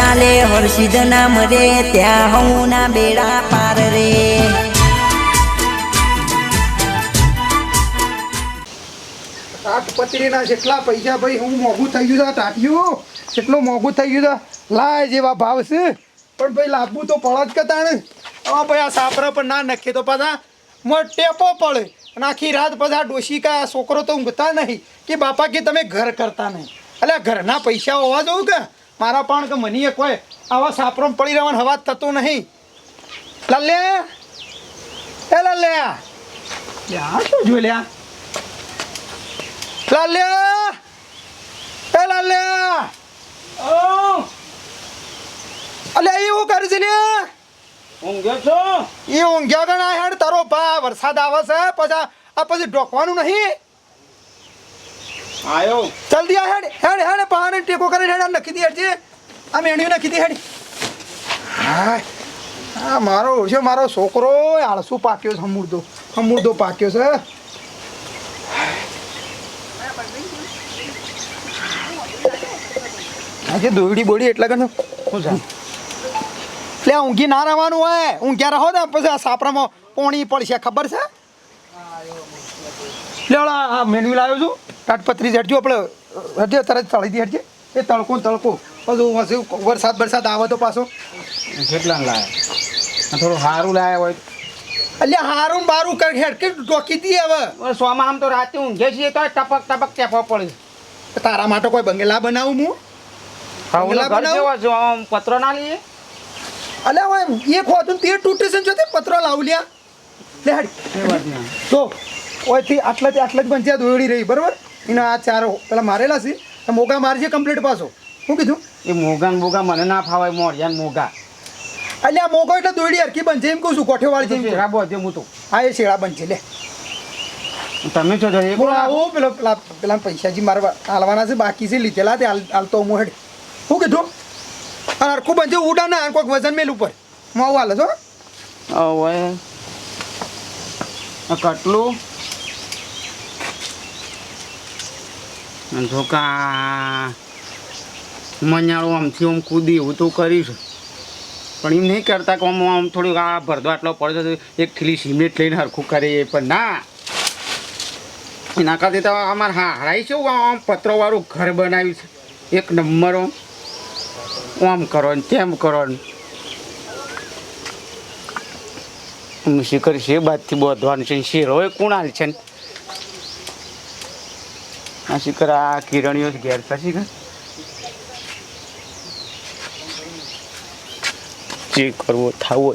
ચાલે, હર્ષિદ નામ રે, ત્યાં હું ના બેડા પાર રે. જેટલા પૈસા ભાઈ, હું મોંઘું થઈ ગયું છે ટાટિયું. કેટલું મોંઘું થઈ ગયું છે, લાય જેવા ભાવ છે. પણ ભાઈ લાવવું તો પડે જ ને હવે ભાઈ, આ સાપરા પર ના નખે તો પાછા મોં પડે. અને આખી રાત બધા ડોશી કા છોકરો તો ઊંઘતા નહીં. કે બાપા કે તમે ઘર કરતા નહીં. એટલે ઘરના પૈસા હોવા જોઉં કે? મારા પણ કે મને એક હોય આવા સાપરો પડી રહેવાનો હવા થતો નહીં. લલ્યા એ લલ્યા લ્યા શું જોઈ લ્યા? લલ્યા એ લલ્યા અલે એવું કરે છે લે ઊંઘ્યો છો? એ ઊંઘ્યા ગણા હેડ? તારો ભા વરસાદ આવે છે પછી આ પછી ઢોકવાનું નહીં? આયો જલ્દી આ હેડ હેડ હેડ પાને ટેકો કરીને હેડ આ નખી દે હેડ છે આ મેણ્યું નખી દે હેડ હાય આ મારો છે મારો છોકરો આળસુ પાક્યો છે હમુરદો હમુરદો પાક્યો છે આજે દોડી બોડી એટલા કને હું છે એટલે ઊંઘી ના રહેવાનું હોય ઊંઘ્યા રહો ને પછી આ સાપરામાં પોણી પડશે ખબર છે? લે ઓલા આ મેન્યુ લાવ્યો છું. તાટપત્રી હેડજો આપણે. હેડજો તરત તળી દી હેડજે. એ તડકો તડકો બધું પછી વરસાદ વરસાદ આવે તો પાછો. કેટલા લાયા? થોડું સારું લાયા હોય. એટલે હારું બારું કર હેડકે ટોકી દી હવે. સોમાં આમ તો રાતે ઊંઘે છીએ તો ટપક ટપક ટેપો પડે તારા માટે કોઈ બંગલા બનાવું હું? બંગલા બનાવું? આમ પત્રો ના લઈએ. અલે હવે એક હોતું તે તૂટે છે જો તે પત્રો લાવ લ્યા. લે હેડ. તો ઓયથી આટલાથી આટલા જ પંચાયત દોડી રહી બરાબર? એના આ ચાર પેલા મારેલા છે મોગા મારજે કમ્પ્લીટ પાછો. શું કીધું? એ મોગા બોગા મને ના ફાવાય મોરિયા મોગા. એટલે આ મોગો એટલે દોડી હરકી બનશે એમ કહું છું કોઠેવાળી જેમ શેરા બોધે હું તો. હા એ શેરા બનશે લે. તમે છો એક હું આવું પેલો પેલા પેલા પૈસાજી મારવા હાલવાના છે બાકી છે લીધેલા તે હાલ હાલતો હું હેડ. શું કીધું? અને હરખું બનશે ઉડા ના કોઈક વજન મેલ ઉપર. હું આવું હાલે છો? હવે કટલું. અને ધોકા મኛળું આમથી આમ કૂદી એવું તો કરીશ પણ એમ નહીં કરતા કે આમ આમ થોડુંક આ ભરદો આટલો પડે તો એક ખીલી સિમેન્ટ લઈને હરખું કરીએ, પણ ના. એના કરતી તો અમારે હા હરાઈ છે, આમ પત્રોવાળું ઘર બનાવ્યું છે. એક નંબર. આમ કરો ને તેમ કરો ને. શિખર છે બાદથી બોધવાનું છે શેરો. એ કુણાલ છે ને. આ શિખર આ કિરણીઓ ઘેર. છે શિખર જે કરવો થાવો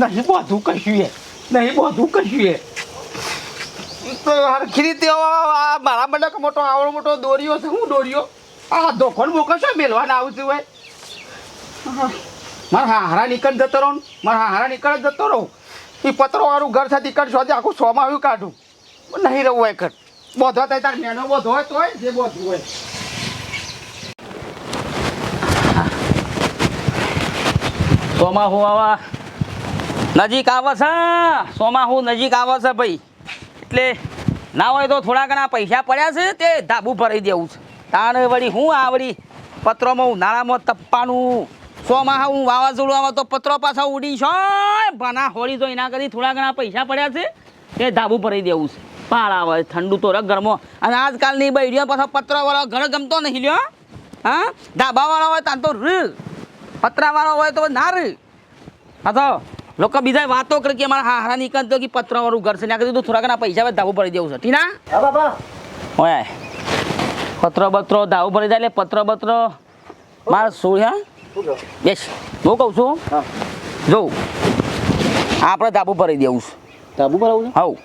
નહીં બધું કશું એ. નહીં બધું કશું એ. તો હરખી રીતે મારા બધા મોટો, આવડો મોટો દોર્યો છે. હું દોરીઓ? આ દોખણ બોકર શું મેલવાના આવતું હોય? મારા હા હારા નીકળ જતો રહો. મારા હા હારા નીકળ જતો રહો. એ પત્રો વાળું ઘર સાથે નીકળ શોધે આખું સોમાં આવ્યું કાઢું. નહીં રહું હોય કર બોધો થાય તાર મેનો બોધો હોય તોય જે બોધું હોય. સોમાહુ આવા નજીક આવે છે? સોમાહુ નજીક આવે છે ભાઈ? એટલે ના હોય તો થોડા ઘણા પૈસા પડ્યા છે તે ધાબુ ભરાઈ દેવું છે. તાણે વળી હું આ વળી પત્રોમાં ઉનાળામાં તપ્પાનું. સોમાં હું વાવાઝોડું આવે તો પત્રો પાછા ઉડી છો ભાના હોળી તો એના કરી થોડા ઘણા પૈસા પડ્યા છે. એ ધાબુ ભરી દેવું છે. પાર આવે ઠંડુ તો રગ ઘરમાં. અને આજકાલની બૈરીઓ પાછા પત્રવાળો ઘર ગમતો નહીં લ્યો. હા? ધાબાવાળો હોય તાન તો ર. પતરાવાળો હોય તો ના રૂ. હા તો લોકો બીજા વાતો કરે કે અમારા હારા નીકળતો કે પત્રવાળું ઘર છે ત્યાં કીધું થોડા ઘણા પૈસા ધાબુ ભરી દેવું છે. ટીના? હા ઓય પત્રો બત્રો દાવ ભરી જાય પત્ર પત્રો મારા મારે સોળ્યા બેસ હું કહું છું? જોઉં આપણે ધાબુ ભરી દેવું છે. ધાબુ ભરાવું હવ.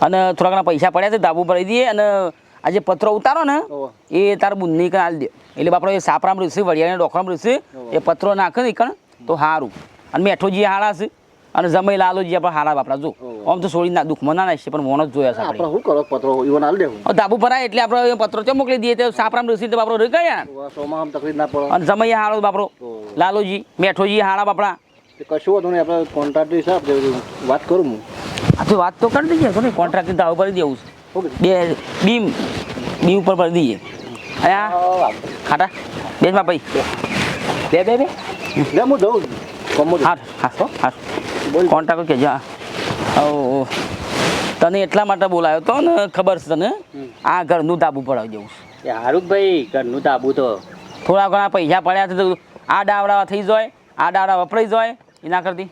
અને થોડા ઘણા પૈસા પડ્યા છે ધાબુ ભરી દઈએ અને આ જે પત્રો ઉતારો ને એ તાર બુંદી કણ આલી દે. એટલે આપણે એ સાપરામ રીસી વડિયાને ડોખરામ રીસી એ પત્રો નાખે ને કણ? તો સારું અને મેઠો જે હાળા છે અને જમાઈ લાલોજી આપણે હારા બાપડા. જો આમ તો છોડી ના દુઃખમાં ના નાખશે પણ મોનો જ જોયા છે આપણે. શું કરો? પત્રો ઈવન આલ દેવું ધાબુ ભરાય એટલે આપણે પત્રો ચો મોકલી દઈએ? તો સાપરામ રસી તો બાપરો રહી ગયા. સોમાં તકલીફ ના પડે. અને જમાઈ હારો બાપરો લાલોજી મેઠોજી હારા બાપડા. કશું વાંધો નહીં આપણે કોન્ટ્રાક્ટ હિસાબ વાત કરું હું. આ તો વાત તો કરી દઈએ ને કોન્ટ્રાક્ટ દાવ ભરી દેવું છે. બે બીમ બીમ ઉપર ભરી દઈએ. અહીંયા? ખાટા? બાપ ભાઈ બે. બે બે હું જઉં. હા હા હો હા કે જા. ઓ તને એટલા માટે બોલાયો તો ને ખબર છે તને? આ ઘરનું ધાબુ પડાવી દેવું છે. હારું ભાઈ ઘરનું તાબુ તો. થોડા ઘણા પૈસા પડ્યા છે તો આ ડાવડા થઈ જાય આ ડાવડા વપરાઈ જાય એના કરતી.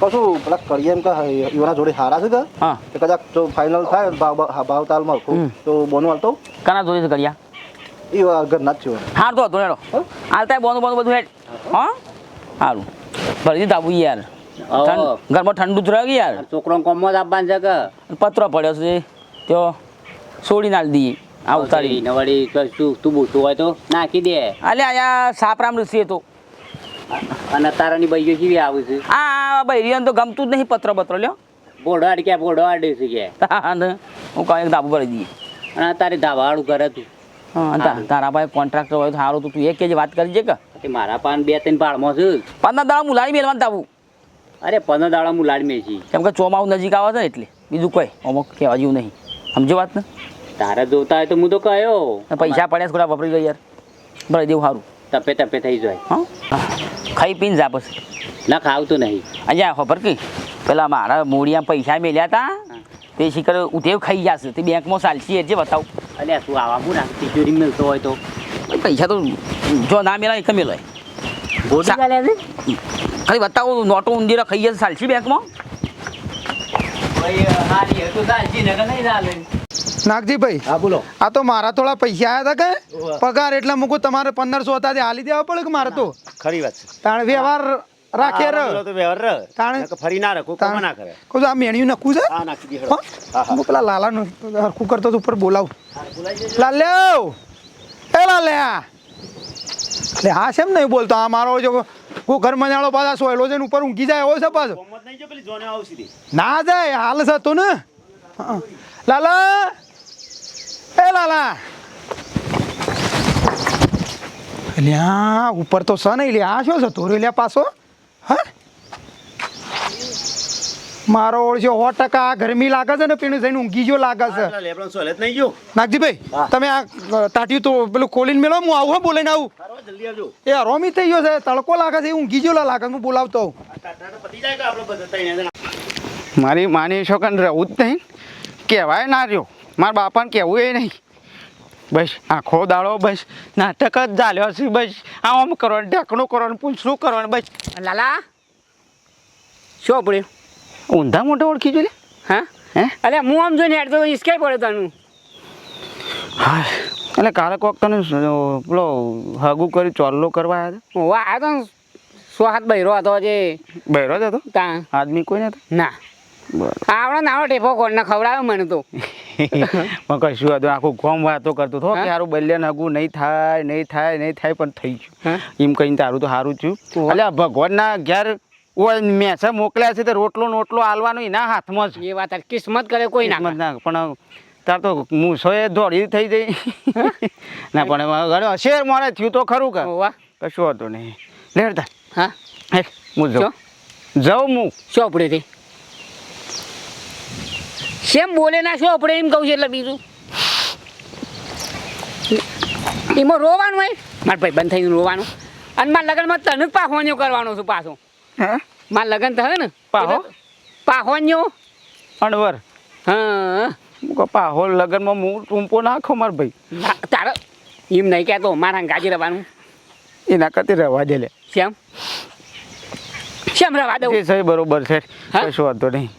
કશું પેલા કરીએ એમ કે એવાના જોડે હારા છે કે? હા. કદાચ જો ફાઇનલ થાય ભાવ ભાવ- તાલમાં તો બોનું હાલતો કના જોડે કર્યા એ ઘરના જ છે હાર તો હતો હેડો. હાલતા બોનું બોનું બધું હેડ. હા. સારું ભરી દીધું યાર ઘરમાં ઠંડુ જ રહે યાર? છોકરો કોમો જ આપવાનું છે કે? પત્ર પડ્યો છે. તો છોડી નાખ દઈએ આ ઉતારી. વળી તું તું બૂતું હોય તો નાખી દે. અલે આયા સાપરામ ઋષિ હતો. અને તારાની બૈયો કેવી આવે છે? આ બૈરીઓને તો ગમતું જ નહીં પત્ર પત્ર લ્યો. બોડો આડ ક્યાં બોડો આડ છે કે? હું કહું એક ધાબુ ભરી દઈએ. અને તારે ધાબાવાળું ઘર હતું. તારા ભાઈ કોન્ટ્રાક્ટર હોય તો સારું તો તું એક કે વાત કરી છે કે. તે મારા પાન બે ત્રણ પાડમાં છે પંદર દાડા મુલાવી મેળવાનું ધાબુ. અરે પંદર દાડા હું લાડમે છે. કેમ કે ચોમાવું નજીક આવે છે એટલે. બીજું કોઈ અમુક કહેવા જેવું નહીં. સમજો વાત ને તારે જોતા હોય તો હું તો કયો. પૈસા પડ્યા થોડા વપરાઈ જાય યાર. ભરી દેવું સારું. તપે તપે થઈ જાય. હા? ખાઈ પીને જા પછી. ના ખાવતું નહીં. અહીંયા ખબર કે? પેલા મારા મૂળિયા પૈસા મેલ્યા હતા તે શીખર ઉતેવ ખાઈ જશે. તે બેંકમાં ચાલશી એટલે બતાવું. અલ્યા તું આવા હું નાખ તિજોરી મળતો હોય તો. પૈસા તો જો ના મેળાય એક મેળાય છે ખાલી બતાવો નોટો ઊંધીરા ખાઈ જશે ચાલશી બેંકમાં? નાગજીભાઈ હા બોલો. આ તો મારા થોડા પૈસા આવ્યા હતા કે? પગાર એટલે મૂકું તમારે પંદરસો હતા તે હાલી દેવા પડે કે મારે તો? ખરી વાત છે. તાણ વ્યવહાર રાખે ર તો વ્યવહાર રહે. તાણ ફરી ના રાખો કોમાં ના કરે. કહું આ મેણ્યું નખું છે? આ નાખી દે હા? હું પેલા લાલાનું હરખું કરતો તો ઉપર બોલાવું. લાલ્યો! એ લાલ્યા! એટલે હા શેમ નહીં બોલતો? આ મારો જો હું ઘર મજાળો પાછા સોયલો છે ને ઉપર ઊંઘી જાય હોય છે પાછો. ના જાય હાલ છે તું ને. લાલા. એ લાલા. લ્યા ઉપર તો સન નહીં લે આ શું છે? તોરે લ્યા પાછો. હા? મારો ઓળશો સો ટકા ગરમી લાગે છે ને પીણું થઈને ઊંઘી જો લાગે છે. નાગજીભાઈ તમે આ તાટ્યું તો પેલું ખોલીને મેળો હું આવું બોલાઈને આવું. સારો જલ્દી આવજો. એ હરોમી થઈ ગયો છે તડકો લાગે છે ઊંઘી જો લાગે હું બોલાવતો. મારી માની છોકરાને રહેવું જ નહીં. કહેવાય ના રહ્યો. મારા બાપાને કહેવું એ નહીં. બસ આખો દાડો બસ નાટક જ ચાલ્યો છે બસ. આમ કરવાનું ઢાંકણું કરવાનું પૂંછડું કરવાનું બસ. લાલા શું પડ્યું ઊંધા મોઢે ઓળખી જોઈએ હા? હે? અલે હું આમ જોઈને હેડતો ઈસકાઈ પડે તનું. હા એટલે કાલે કોક તને પેલો હગું કરી ચોલ્લો કરવા આવ્યા હું આ તો સો હાથ બૈરો હતો જે. બૈરો જ હતો? ત્યાં આદમી કોઈ નતો ના. આવડો નાનો ટેપો કોણ ખવડાવ્યો મને તો. પણ કશું હતું આખું ગોમ વાતો કરતો હતો. કે સારું બલ્યાને હગું નહીં થાય નહીં થાય નહીં થાય પણ થઈ ગયું. એમ કહીને તારું તો સારું થયું. ઓહો. એટલે ભગવાનના ઘેર ઓય મેસે મોકલ્યા છે તે રોટલો નોટલો આલવાનો એના હાથમાં જ. એ વાત. કિસ્મત કરે કોઈ ના ના પણ તાર તો મૂસોએ દોડી થઈ જઈ ના પણ ઘણો શેર મારે થયું તો ખરું કે. કશું હતું નહીં. લેડતા હા. હે હું જાઉં. જાઉં હું. શું પડે તે? શેમ બોલે ના શું આપણે એમ કહું છું એટલે બીજું. એમાં રોવાનું હોય? મારા ભાઈ બંધ થઈને રોવાનું. અને મારા લગ્નમાં તને જ પાહોન્યો કરવાનો છું પાછો. હે? મારા લગ્ન થયો ને? પાહો? એટલે પાહોન્યો? અણવર. હા. હું પાહો લગનમાં હું ટૂંપો નાખો માર ભાઈ. તારો એમ નહીં કહેતો મારા ગાજી રવાનું એના કરતી રવા દે લે. શ્યામ શ્યામ રવા દઉં? એ સહી બરોબર છે? કશું વાંધો નહીં.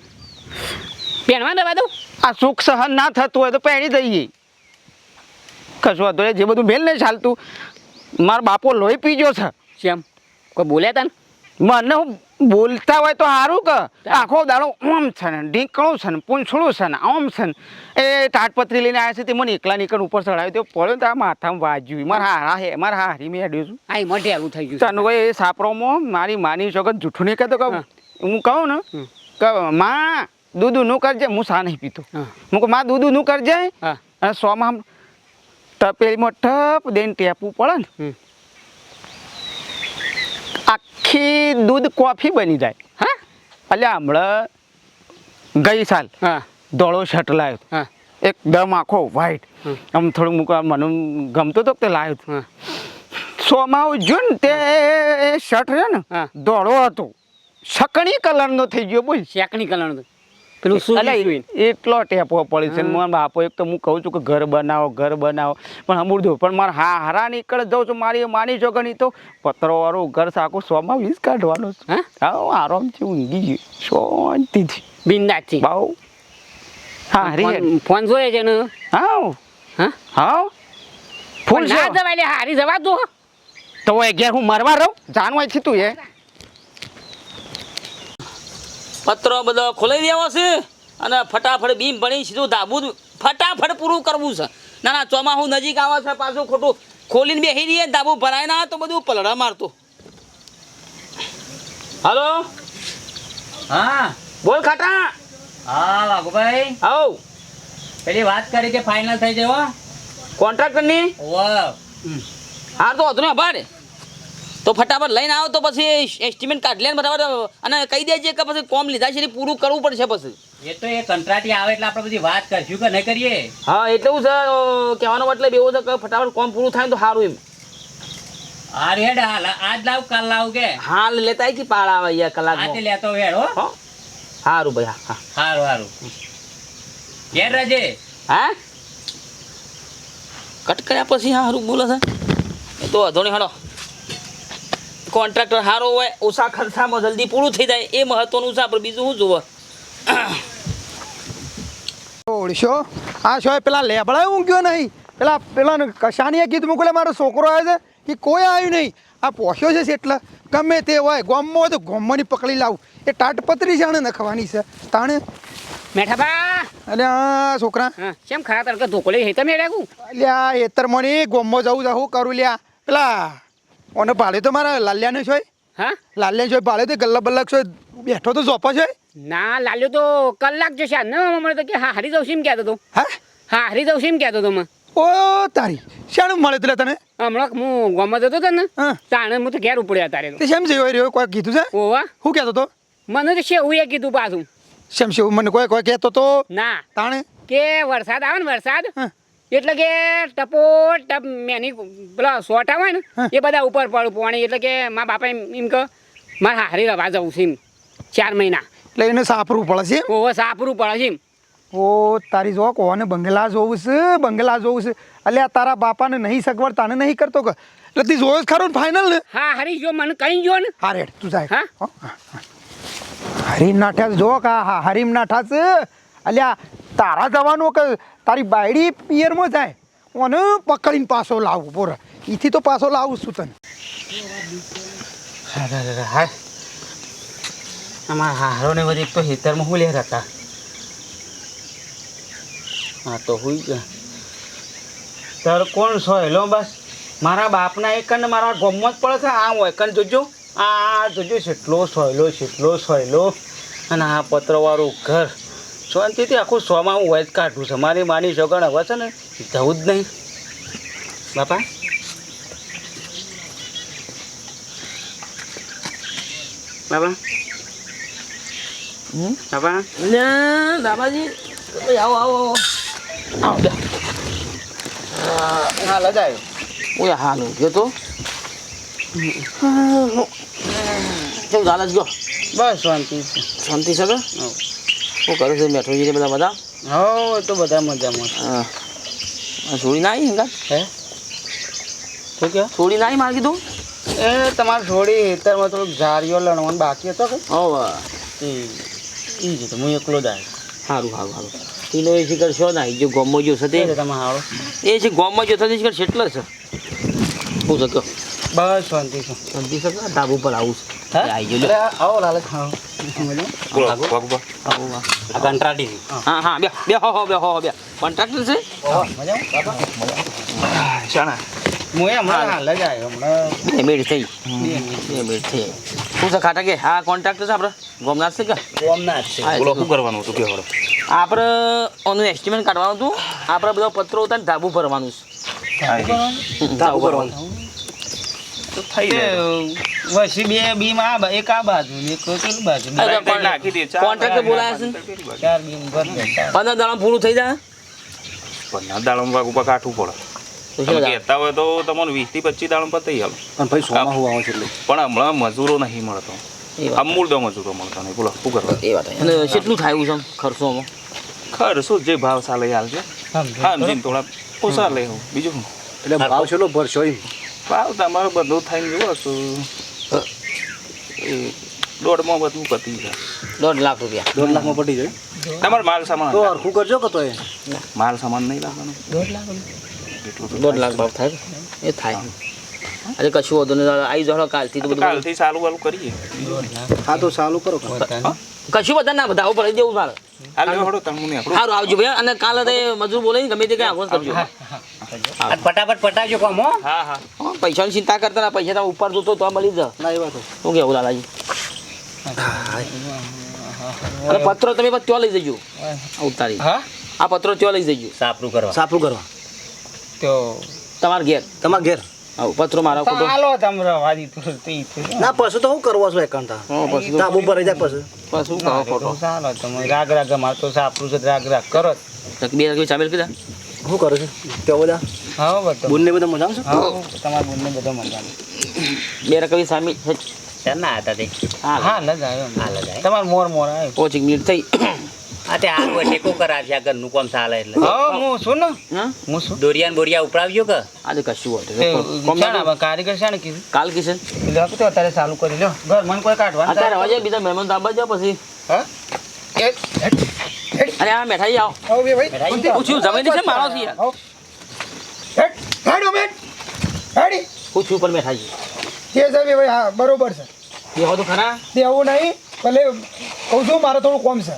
પહેણવા રવા દઉં? આ સુખ સહન ના થતું હોય તો પહેરી દઈએ. કશું વાંધો જે બધું મેલ નહીં ચાલતું. મારા બાપો લોહી પીજો છે. શ્યામ કોઈ બોલ્યા તને મને હું બોલતા હોય તો સારું કે. આખો દાડો ઓમ છે ને ઢીકણું છે ને પૂંછડું છે ને ઓમ છે ને. એ તાટપત્રી લઈને આવ્યા છે તે મને એકલા નીકળ ઉપર ચડાવ્યો તો પડ્યો આ માથામાં વાજ્યું. મારે હારા હે મારા હારી મેં હેડ્યું છું. આ મોઢે આવું થઈ ગયું. તને કોઈ એ સાપરોમાં મારી માની છોકર જૂઠું નહીં કહેતો કે હા. હું કહું ને. કે માં દૂધનું કરજે હું સા નહીં પીતો. હું. કહું માં દૂધનું કરજે. અને સોમાં તપેલીમાં ઠપ દઈને ટેપવું પડે ને. આખી દૂધ કોફી બની જાય. હા? એટલે હમણાં ગઈ સાલ હા. ધોળો શર્ટ લાવ્યો હા. એકદમ આખો વ્હાઈટ. આમ થોડું મૂકવા મને ગમતું તો તે લાવ્યો હતો. સોમાં જો ને તે શર્ટ છે ને હા. ધોળો હતો. શકણી કલરનો થઈ ગયો બોલ. શેકણી કલરનું. પેલું શું એટલો ટેપો પડે છે મને બાપો એક તો હું કહું છું કે ઘર બનાવો ઘર બનાવો. પણ અમૂર્દું પણ મારે હા હારા નીકળે જાઉં છું મારી માની જો ગણી તો. પતરો વાળું ઘર સાકું સોમાં વીસ કાઢવાનો છે. હા? આરામથી ઊંઘી ગયું. શાંતિથી. બિંદાથી બાઉ હા રે ફોન- જોઈએ છે ને? હા? હા હા ફૂલ ના જવાય હારી જવા દો. તો એ ઘેર હું મરવા રહું? જાણવાય છે તું એ. પત્રો બધો ખોલાઈ દેવો છે અને ફટાફટ બીમ ભણી સીધું ધાબુ ફટાફટ પૂરું કરવું છે. ના ના ચોમાસું નજીક આવે છે પાછું ખોટું. ખોલીને બેસી રહીએ ધાબુ ભરાય ના તો બધું પલડા મારતું. હલો? હા. બોલ ખાટા. હા વાઘુભાઈ. આવ. પેલી વાત કરી કે ફાઇનલ થઈ જવો કોન્ટ્રાક્ટરની વાહ હા તો હતું ને તો ફટાફટ લઈને આવો તો પછી એસ્ટિમેટ કાઢી લે બરાબર. અને કહી દેજે કે પછી કોમ લીધા છે પૂરું કરવું પડશે પછી. એ તો એ કંટ્રાટી આવે એટલે આપણે બધી વાત કરશું કે નહીં કરીએ? હા એટલે હું છે કહેવાનો મતલબ એવો છે કે ફટાફટ કોમ પૂરું થાય તો સારું એમ. આ હેડ હાલ આજ લાવ કાલ લાવ કે. હાલ લેતા આઈ પાળ આવે યાર આજે કલાક લેતો વેડ હો હો. સારું ભાઈ હા હા. હારું સારું ઘેર રજે? હા? કટ કર્યા પછી હા સારું બોલે છે. એ તો અધોણી હડો. કોન્ટ્રાક્ટર સારો હોય ઓછા ખર્ચામાં જલ્દી પૂરું થઈ જાય એ મહત્વનું છે. આપણે બીજું શું જોવે? ઓળશો. આ શોય પેલા લેબડા ઊંઘ્યો નહીં. પેલા પેલા કશાનીએ કીધું મૂકલે મારો છોકરો આવે છે કે કોઈ આવ્યું નહીં. આ પોસ્યો છે એટલે ગમે તે હોય ગોમમાં હોય તો ગોમમાંની પકડી લાવું. એ ટાટપત્રી જાણે નખવાની છે. તાણે. મેઠા બા અને આ છોકરા. કેમ ખરા તડકે ધોકોલી હે તમે રેગું અલ્યા એતર મને ગોમમાં જવું જાઉં કરું લ્યા. પેલા ઓને ભાડે તો મારા લાલ્યાને છો હા? લાલ્યા છો ભાડે તો ગલ્લા બલ્લા છો બેઠો તો ઝોપો છે ના લાલ્યો તો કલાક જશે ને મને તો કે હા હારી જવું છે એમ કહેતો તો. હા? હા હારી જવું છે એમ કહેતો તો મને ઓ તારી. શાનું મળે તું તને? હમણાં હું ગમત હતો તો ને હા. તાણે હું તો ઘેર ઉપડ્યા તારે તો. શેમ જેવો રહ્યો? કોઈ કીધું છે? ઓવા શું કહેતો તો? મને તો શેવું એ કીધું પાછું. શેમ શેવ? મને કોઈ કોઈ કહેતો તો? ના. તાણે? કે વરસાદ આવે ને વરસાદ હા. એટલે કે ટપો ટપ મેની પેલા સોટા હોય ને એ બધા ઉપર પડું પાણી. એટલે કે મારા બાપા એમ કે મારે હારી રવા જવું છે એમ. ચાર મહિના. એટલે એને સાપરવું પડે છે ઓહો સાપરું પડે છે એમ. ઓ તારી જો કોને બંગલા જોવું છે બંગલા જોવું છે. અલ્યા તારા બાપાને નહીં સગવડ તાને નહીં કરતો કે? એટલે તી જોયો ખરો ને ફાઇનલ ને? હા હારી જો મને કઈ જો ને? હા રેડ તું જાય. હા. હરીમ નાઠા જો કા હા હરીમ નાઠા છે અલ્યા તારા જવાનું કે તારી બાયડી પિયરમાં જાય, ઓને પકડીને પાછો લાવું બોર એથી તો પાછો લાવું છું તને. અમારા હારો ને બધી તો હેતરમાં હું લે હતા હા તો હું ગયા. તાર કોણ છો? હેલો, બસ. મારા બાપના એક ને મારા ગમમાં જ પડે છે. આ હોય કન જોજો. આ જોજો છેટલો સોયલો છેટલો સોયલો અને આ પત્રવાળું ઘર. શાંતિથી આખું સોમાં હું હોય કાઢું છું. મારી માની સગણ હવે છે ને જવું જ નહીં. બાપા? બાપા? બાપા? ના દાદાજી. આવો આવો આવો. હા લગાવ્યો ઓય હાલ ગયો તો. ચાલે છે ગયો બસ શાંતિ છે. શાંતિ કે શું છો? છે મેઠોજી બધા બધા? હો તો બધા મજામાં. હા. છોડી ના આવી હંગા હે? શું કહો છોડી ના આવી માર કીધું? એ તમારે છોડી હેતરમાં થોડુંક ઝારીઓ લણવાનું બાકી હતો કે? હો એ એ જ તો હું એકલો જ આવ્યો સારું સારું સારું તીનો એ શિખર છો ના? જો ગોમો જો છે તે. તમે હારો. એ છે ગોમો જો થતી શિખર કેટલા છે. શું છે કયો બસ શાંતિ છે. શાંતિ છે ધાબુ પર આવું છે. આવી જો આવો લાલચ આવો આ કંટ્રાટી હા. હા બે બે હો હો બે હો હો બે. કોન્ટ્રાક્ટર છે? હું એ હમણાં હાલ હમણાં. બે મિનિટ થઈ. બે મિનિટ થઈ. શું છે ખાટા કે? હા કોન્ટ્રાક્ટર છે આપણે ગોમનાથ છે કે? ગોમના છે. બોલો શું કરવાનું હતું કે આપણે? ઓનું એસ્ટિમેટ કાઢવાનું હતું. આપણે બધા પત્રો ઉતાર ધાબુ ભરવાનું છે. ધાબુ ભરવાનું. તો થઈ જાય. વસી બે બીમ આ એક આ બાજુ ને એક પેલી બાજુ. નાખી દે ચાર બોલાયા છે ચાર બીમ ભર દે પંદર દાડા પૂરું થઈ જાય? પંદર ઉપર કાઠું પડે. તો તમે કહેતા હોય તો તમને વીસથી પચીસ દાડમ પર થઈ હાલો. પણ ભાઈ સોમાં હું છે પણ હમણાં મજૂરો નહીં મળતો. અમૂલ તો મજૂરો મળતો નહીં. બોલો શું કરવા? એ વાત અને કેટલું થાય છે ખર્ચોમાં ખર્ચો જે ભાવ ચાલે હાલ છે. હા થોડા ઓછા લે બીજું એટલે ભાવ છેલ્લો ભરશો એમ. ભાવ તમારું બધું થઈને જુઓ એ દોઢમાં બધું પતી જાય. દોઢ લાખ રૂપિયા. દોઢ લાખમાં પટી જાય? તમારે માલ સામાન તો હરખું કરજો કે તો એ માલ સામાન નહીં લાવવાનો? દોઢ લાખ દોઢ લાખ ભાવ થાય એ થાય. અરે કશું વધુ નહીં આવી જાઓ કાલથી તો બધું કાલથી સારું વાલું કરીએ. હા તો સારું કરો. કશું બધા ના બધા પડી દેવું મારે. હાલ હળો તમે સારું આવજો ભાઈ અને કાલે તે મજૂર બોલે ગમે તે કઈ આગળ કરજો. ફટાફટ પટાવજો કોમ હો. હા હા. હા, પૈસાની ચિંતા કરતા ના પૈસા તો ઉપર જોતો તો મળી જાય. ના એ વાત શું કેવું લાલાજી? અને પત્રો તમે ત્યાં લઈ જજો. ઉતારી. હા? આ પત્રો ત્યાં લઈ જજો. સાપરું કરવા. સાપરું કરવા. તો તમાર ઘેર. તમાર ઘેર? આવો પત્રો મારા ખોટો હાલો તમરો રવા તો ના પછી તો શું કરવો છું એકાંતા. હા, પછી તો- ઉપર પર જાય પછી. બસ શું કહો ખોટો તો ચાલો તમે રાગ રાગ મારતો સાપરું છે રાગ રાગ કરો જ. બે રકમ ચામેલ કીધા? શું કરો છો? ત્યાં બધા? હા બધા બુનને બધા મજામાં છે? હા તમારા બુનને બધા મજામાં. બે રકમ સામી ના હતા તે? હા હા લજ આવ્યો હાલ જાય આય. તમારે મોર મોર આવ્યો. પોચી મિનિટ થઈ. આ તે હાલ વચ્ચે ટેકો કરાવશે આ ઘરનું કોમ ચાલે એટલે. હા હું શું ને. હું? શું દોરિયાન બોરિયા ઉપરાવ્યો કે? આજે કશું હતું કોમ ના બા કારીગર ને કીધું. કાલ કિશન એટલે આપણે તો અત્યારે ચાલુ કરી લો ઘર મન કોઈ કાઢવા અત્યારે હવે બીજા મહેમાન દાબા જાવ પછી. હા. અરે આ મેઠાઈ આવો. આવો બે ભાઈ. પૂછ્યું જમીન છે મારો છે યાર. હેડ હેડ પૂછ્યું પણ મેઠાઈ. જે છે બે ભાઈ હા બરોબર છે. દેવો તો ખરા? દેવો નહીં ભલે કહું છું મારે થોડું કોમ છે.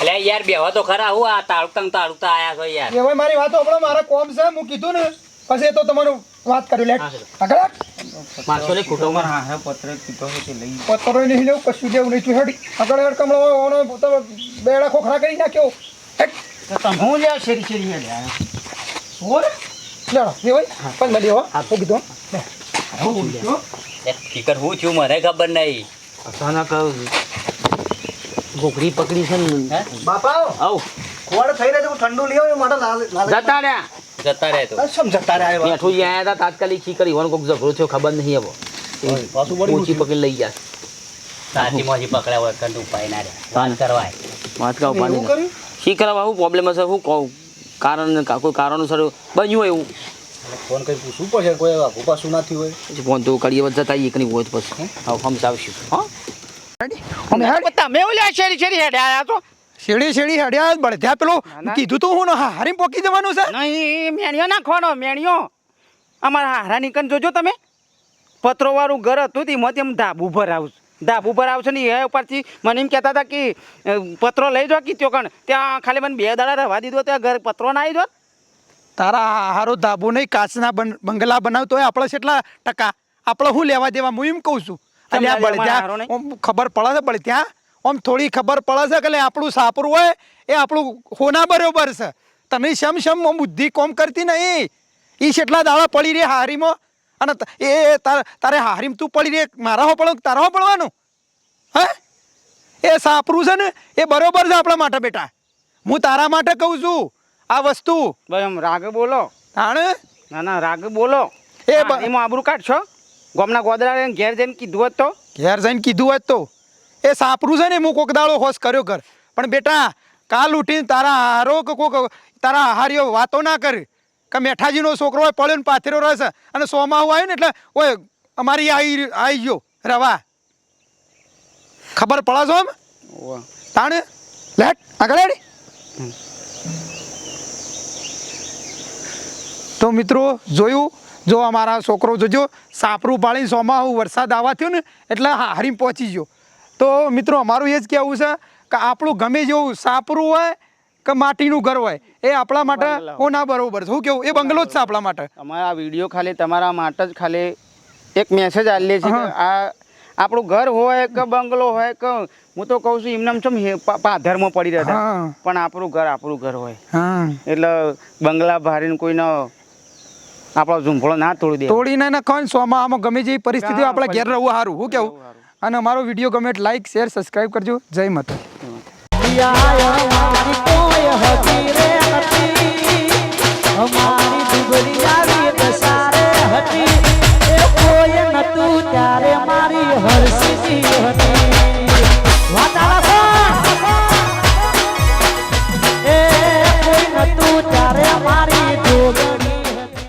એટલે યાર બેહો તો ખરા હું આ તાળુકતા તાળુકતા આયા છો યાર. એ ભાઈ મારી વાત આપણો મારા કોમ છે હું કીધું ને પછી એ તો તમારું વાત કર્યું લે. આગળ. મારશો ને ખોટો તમારે હા પત્ર કીધો છે લઈ પત્તરો નહીં લેવું કશું જેવું નહીં. તું હેડી આગળ હેડ કમળો ઓનો તમે બેડા ખોખરા કરી નાખ્યો. તમે હું લ્યા શેરી શેરી હેડે ઓર લેડો બે ભાઈ. પણ મળી હો. હા. કીધું ફિકર હું છું? મને ખબર નહીં અચાનક ગોકડી પકડી છે ને. બાપા આવ. ખોડ થઈ રહ્યો ઠંડુ લઈ આવ્યો માટે જતા રહ્યા. જતા રહે તો. સમજતા રહ્યા એવા. મેઠું આયા હતા તાત્કાલિક ખી કરી? કોઈક ઝઘડો થયો ખબર નહીં હવે. પાછું વળી ઊંચી પકડી લઈ ગયા. સાચી મોજી પકડ્યા હોય કંદ ઉપાય ના રે વાત કરવાય. વાત કા ઉપાડી કર્યું? શી કરવા હું પ્રોબ્લેમ હશે? હું કહું? કારણ કોઈ કારણોસર બન્યું હોય એવું? ફોન કઈ પૂછવું પડશે કોઈ આઘું પાછું ના થયું હોય. પછી ફોન તો કરીએ વચ્ચે થાય એક નહીં હોય પછી. હવે સમજાવશું હા? અમે હેડ? તમે ઓલ્યા શેરી શેરી હેડ આયા તો શેડી શેડી હડ્યા બળધ્યા પેલો. કીધું તો હું ને હારી પોકી જવાનું છે? નહીં મેણિયો નાખવાનો મેણિયો. અમારા હારા નીકળ જોજો તમે. પત્રો વાળું ઘર હતું તેમાં તેમ ધાબુ ધાબ ધાબુ આવશે ને એ ઉપરથી મને એમ કહેતા હતા કે પત્રો લઈ જાઓ કીધો ત્યો કણ. ત્યાં ખાલી મને બે દાડા રહેવા દીધો ત્યાં ઘર પત્રો ના આવી જાત તારા હારો ધાબો નહીં કાચના બંગલા બનાવતો હોય આપણે કેટલા ટકા. આપણે હું લેવા દેવા હું એમ કહું છું? ખબર પડે છે બળદ્યા આમ થોડી ખબર પડે છે કે લે આપણું સાપરું હોય એ આપણું હોના બરોબર છે. તમે શમ શમ બુદ્ધિ કોમ કરતી નહીં. એ કેટલા દાડા પડી રે હારીમાં. અને એ તારે તારે હારીમાં તું પડી રે મારા હો પડો તારા હો પડવાનું? હે? એ સાપરું છે ને એ બરોબર છે આપણા માટે બેટા. હું તારા માટે કહું છું આ વસ્તુ. રાગ બોલો. તાણે? ના ના રાગ બોલો. એ એમાં આબરું કાઢશો. ગોમના ગોદરા ઘેર જઈને કીધું હોત તો. ઘેર જઈને કીધું હોત તો. એ સાપરું છે ને હું કોક દાડો હોશ કર્યો કર પણ બેટા કાલ ઉઠીને તારા હારો કે કોક તારા હારીઓ વાતો ના કર. કે મેઠાજીનો છોકરો હોય પડ્યો ને પાથર્યો રહેશે. અને સોમાં આવ્યો ને એટલે ઓય અમારી આવી આવી ગયો રવા. ખબર પડે છો એમ તાણે? લેટ આગળ હેડ. તો મિત્રો જોયું? જો અમારા છોકરો જોજો સાપરું પાડીને સોમાં વરસાદ આવવા થયો ને એટલે હારી પહોંચી ગયો. તો મિત્રો અમારું એ જ કહેવું છે કે આપણું ગમે જેવું સાપરું હોય કે માટીનું ઘર હોય એ આપણા માટે ઓ ના બરોબર છે. શું કેવું એ બંગલો જ છે આપણા માટે. અમારા વીડિયો ખાલી તમારા માટે જ ખાલી એક મેસેજ આલે છે આ આપણું ઘર હોય કે બંગલો હોય કે હું તો કહું છું એમને છું પાધરમાં પડી રહ્યા હા. પણ આપણું ઘર આપણું ઘર હોય. હા. એટલે બંગલા ભારીને કોઈનો આપણો ઝૂંફળો ના તોડી દે. તોડીને ને સોમાં આમાં ગમે જેવી પરિસ્થિતિ આપણે ઘેર રહેવું સારું. હું કેવું અને અમારો વીડિયો ગમે લાઈક શેર સબસ્ક્રાઈબ કરજો. જય માતા ત્યારે મારી હરસી હતી